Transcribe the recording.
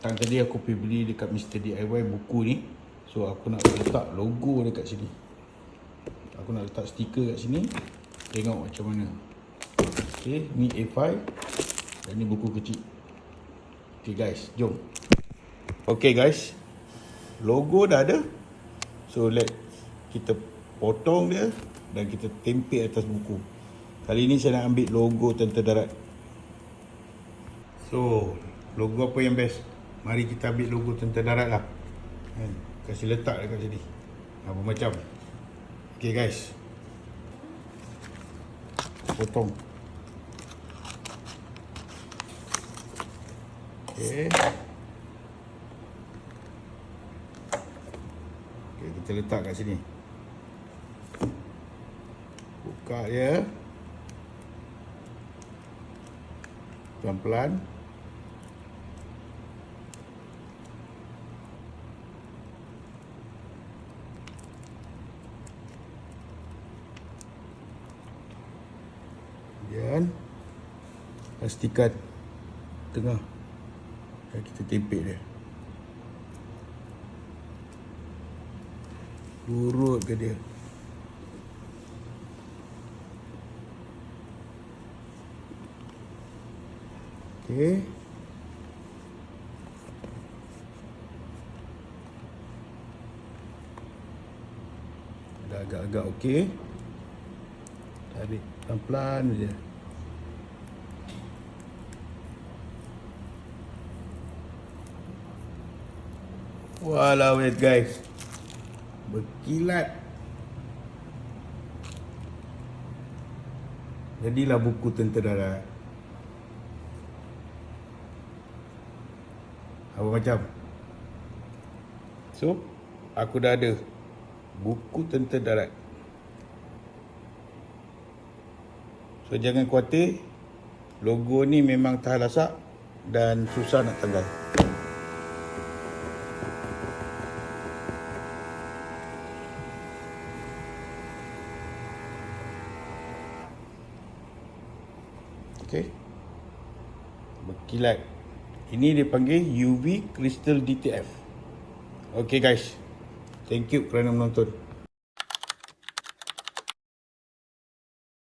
Petang tadi aku pergi beli dekat Mr. DIY buku ni. So aku nak letak logo dekat sini. Aku nak letak stiker kat sini. Tengok macam mana. Okay, ni A5 dan ni buku kecil. Okay guys, jom. Okay guys, logo dah ada. So let kita potong dia dan kita tempel atas buku. Kali ni saya nak ambil logo Tentera Darat. So, logo apa yang best? Mari kita ambil logo Tentera Darat lah. Kan? Kasih letak dekat sini. Apa macam. Okay guys. Potong. Okay. Okay, kita letak kat sini. Buka dia. Pelan-pelan. Kemudian pastikan tengah dan kita tempel dia. Urut ke dia. Okey. Dah agak-agak okey. Tarik pelan-pelan je. Walau wait guys. Berkilat. Jadilah buku tentera darat. Apa macam? So, aku dah ada buku tentera darat. So, jangan khawatir. Logo ni memang tahan lasak dan susah nak tanggal. Okey. Berkilat. Ini dipanggil UV Crystal DTF. Okey guys. Thank you kerana menonton.